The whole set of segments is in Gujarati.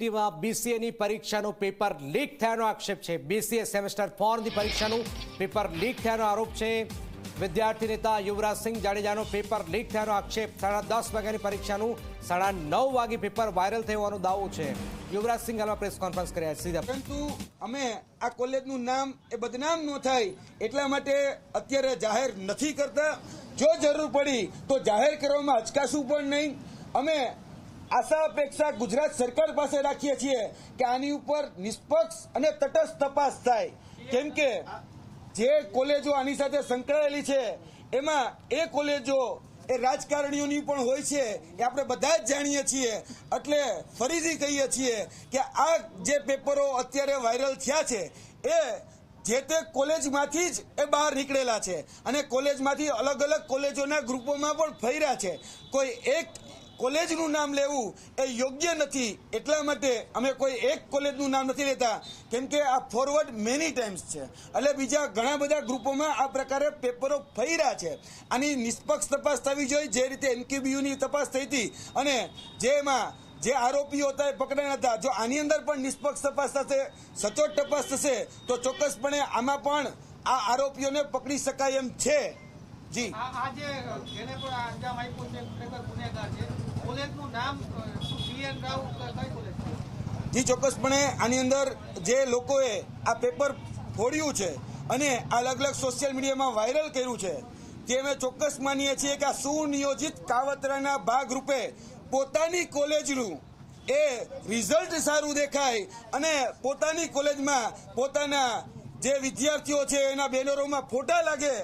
બીસીએની પરીક્ષાનું પેપર લીક થયાનો આક્ષેપ છે. બીસીએ સેમેસ્ટર ફોરની પરીક્ષાનું પેપર લીક થયાનો આરોપ છે. વિદ્યાર્થી નેતા યુવરાજસિંહ જાડેજાનો પેપર લીક થયાનો આક્ષેપ. સાડા દસ વાગ્યાની પરીક્ષાનું સાડા નવ વાગે પેપર વાયરલ થયો હોવાનો દાવો છે. યુવરાજસિંહ હાલમાં પ્રેસ કોન્ફરન્સ કર્યા. સીધા. પરંતુ અમે આ કોલેજનું નામ એ બદનામ ન થાય એટલા માટે અત્યારે જાહેર નથી કરતા. જો જરૂર પડી તો જાહેર કરવામાં અચકાશું પણ નહીં. અમે આશા અપેક્ષા ગુજરાત સરકાર પાસે રાખીએ છીએ કે આની ઉપર નિષ્પક્ષ અને તટસ્થ તપાસ થાય. કેમ કે જે કોલેજો આની સાથે સંકળાયેલી છે, એમાં એ કોલેજો એ રાજકારણીઓની પણ હોય છે, એ આપણે બધા જ જાણીએ છીએ. એટલે ફરીથી કહીએ છીએ કે આ જે પેપરો અત્યારે વાયરલ થયા છે, એ જે તે કોલેજમાંથી જ એ બહાર નીકળેલા છે. અને કોલેજમાંથી અલગ અલગ કોલેજોના ગ્રુપોમાં પણ ફર્યા છે. કોઈ એક કોલેજનું નામ લેવું એ યોગ્ય નથી. એટલા માટે અમે કોઈ એક કોલેજનું નામ નથી લેતા. કેમ કે આ ફોરવર્ડ મેની ટાઈમ્સ છે. એટલે બીજા ઘણા બધા ગ્રુપોમાં આ પ્રકારે પેપરો ફર્યા છે. આની નિષ્પક્ષ તપાસ થવી જોઈએ જે રીતે એમક્યુબીયુની તપાસ થઈ હતી. અને જેમાં જે આરોપીઓ હતા એ પકડાયા હતા જો આની અંદર પણ નિષ્પક્ષ તપાસ થશે, સચોટ તપાસ થશે, તો ચોક્કસપણે આમાં પણ આ આરોપીઓને પકડી શકાય એમ છે. જી. આ આ જેને પણ અંજામ આપ્યો છે ખરેખર ગુનેગાર છે કોલેજનું નામ સીએન રાવ કઈ કોલેજ છે? જી ચોક્કસપણે આની અંદર જે લોકોએ આ પેપર ફોડ્યું છે અને આ અલગ અલગ સોશિયલ મીડિયામાં વાયરલ કર્યું છે તે અમે ચોક્કસ માનીએ છીએ કે આ સુનિયોજિત કાવતરાના ભાગરૂપે પોતાની કોલેજનું એ રિઝલ્ટ સારું દેખાય અને પોતાની કોલેજમાં પોતાના જે વિદ્યાર્થીઓ છે એના બેનરોમાં ફોટા લાગે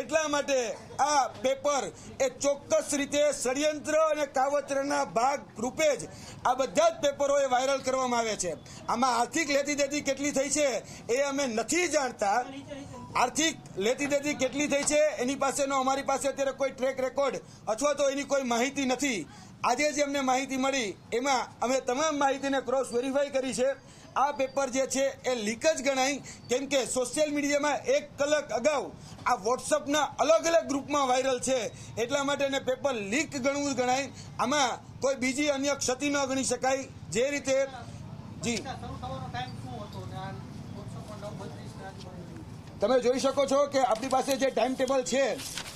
એટલા માટે આ પેપર એ ચોક્કસ રીતે ષડયંત્ર અને કાવતરના ભાગ રૂપે જ આ બધા જ પેપરો એ વાયરલ કરવામાં આવે છે. આમાં આર્થિક લેતી દેતી કેટલી થઈ છે એ અમે નથી જાણતા. આર્થિક લેતી દેતી કેટલી થઈ છે એની પાસેનો અમારી પાસે અત્યારે કોઈ ટ્રેક રેકોર્ડ અથવા તો એની કોઈ માહિતી નથી. આજે જે અમને માહિતી મળી, એમાં અમે તમામ માહિતીને ક્રોસ વેરીફાઈ કરી છે. આ પેપર જે છે એ લીક જ ગણાય. કેમ કે સોશિયલ મીડિયામાં એક કલાક અગાઉ આ વોટ્સઅપના અલગ અલગ ગ્રુપમાં વાયરલ છે. એટલા માટે એને પેપર લીક ગણવું ગણાય. આમાં કોઈ બીજી અન્ય ક્ષતિ ન ગણી શકાય. જે રીતે જી. તમે જોઈ શકો છો કે આપણી પાસે જે ટાઈમ ટેબલ છે,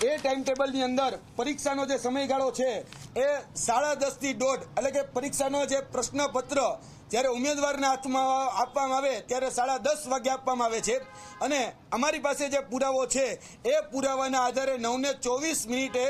એ ટાઈમ ટેબલની અંદર પરીક્ષાનો જે સમયગાળો છે, એ સાડા દસથી દોઢ, એટલે કે પરીક્ષાનો જે પ્રશ્નપત્ર જ્યારે ઉમેદવારના હાથમાં આપવામાં આવે ત્યારે સાડા દસ વાગે આપવામાં આવે છે. અને અમારી પાસે જે પુરાવો છે, એ પુરાવાના આધારે નવને ચોવીસ મિનિટે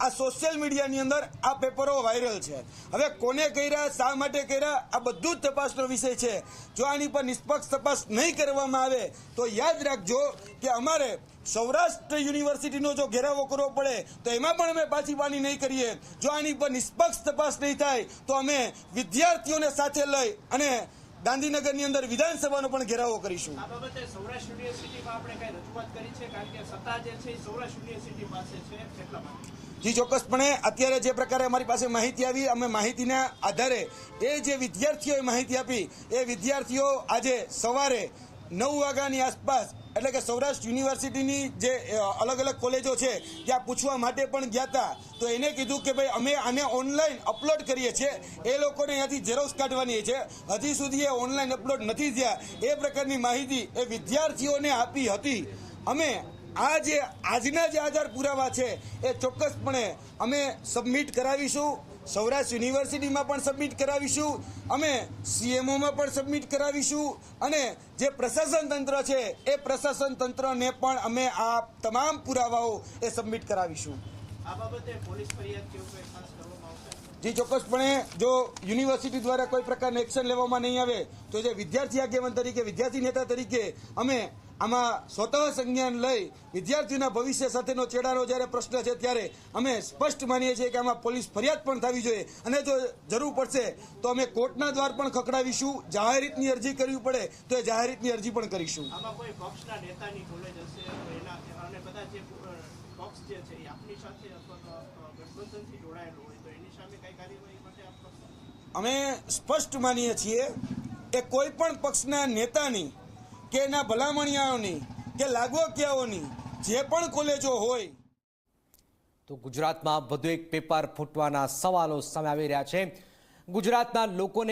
આ સોશિયલ મીડિયાની અંદર આ પેપરો વાયરલ છે. હવે કોને કર્યા, શા માટે કર્યા, આ બધું જ તપાસનો વિષય છે. જો આની પર નિષ્પક્ષ તપાસ નહીં કરવામાં આવે, તો યાદ રાખજો કે અમારે સૌરાષ્ટ્ર યુનિવર્સિટીનો જો ઘેરાવો કરવો પડે, તો એમાં પણ અમે પાછી પાણી નહીં કરીએ. જો આની પર નિષ્પક્ષ તપાસ નહીં થાય, તો અમે વિદ્યાર્થીઓને સાથે લઈ અને ગાંધીનગરની અંદર વિધાનસભાનો પણ ઘેરાવો કરીશું. આ બાબતે સૌરાષ્ટ્ર યુનિવર્સિટીમાં આપણે કઈ રજૂઆત કરી છે? કારણ કે સત્તા જે છે સૌરાષ્ટ્ર યુનિવર્સિટી પાસે છે. એટલા માટે. જી ચોક્કસપણે અત્યારે જે પ્રકારે અમારી પાસે માહિતી આવી અમે માહિતીના આધારે એ જે વિદ્યાર્થીઓએ માહિતી આપી એ વિદ્યાર્થીઓ આજે સવારે નવ વાગ્યાની આસપાસ, એટલે કે સૌરાષ્ટ્ર યુનિવર્સિટીની જે અલગ અલગ કોલેજો છે, ત્યાં પૂછવા માટે પણ ગયા હતા તો એને કીધું કે ભાઈ, અમે આને ઓનલાઈન અપલોડ કરીએ છીએ. એ લોકોને અહીંયાથી ઝેરોક્સ કાઢવાની છે. હજી સુધી એ ઓનલાઈન અપલોડ નથી થયા. એ પ્રકારની માહિતી એ વિદ્યાર્થીઓને આપી હતી. અમે આ જે, આજના જે આધાર પુરાવા છે, એ ચોક્કસપણે અમે સબમિટ કરાવીશું. સૌરાષ્ટ્ર યુનિવર્સિટીમાં પણ સબમિટ કરાવીશું. અમે સીએમઓમાં પણ સબમિટ કરાવીશું. અને જે પ્રશાસન તંત્ર છે એ પ્રશાસન તંત્રને પણ અમે આ તમામ પુરાવાઓ એ સબમિટ કરાવીશું. જી ચોક્કસપણે જો યુનિવર્સિટી દ્વારા કોઈ પ્રકારનું એક્શન લેવામાં નહીં આવે તો જે વિદ્યાર્થી આગેવાન તરીકે વિદ્યાર્થી નેતા તરીકે અમે આમાં સ્વતઃ સંજ્ઞાન લઈ વિદ્યાર્થીઓના ભવિષ્ય સાથેનો ચેડાનો જ્યારે પ્રશ્ન છે ત્યારે અમે સ્પષ્ટ માનીએ છીએ કે આમાં પોલીસ ફરિયાદ પણ થવી જોઈએ. અને જો જરૂર પડશે તો અમે કોર્ટના દ્વાર પણ ખખડાવીશું. જાહેરિતની અરજી કરવી પડે તો એ જાહેરિતની અરજી પણ કરીશું. અમે સ્પષ્ટ માનીએ છીએ કે કોઈ પણ પક્ષના નેતાની કે એના ભલામણિયાઓની, કે લાગવકિયાઓની, જે પણ કોલેજો હોય. તો ગુજરાતમાં વધુ એક પેપર ફૂટવાના સવાલો સામે આવી રહ્યા છે. ગુજરાતના લોકોને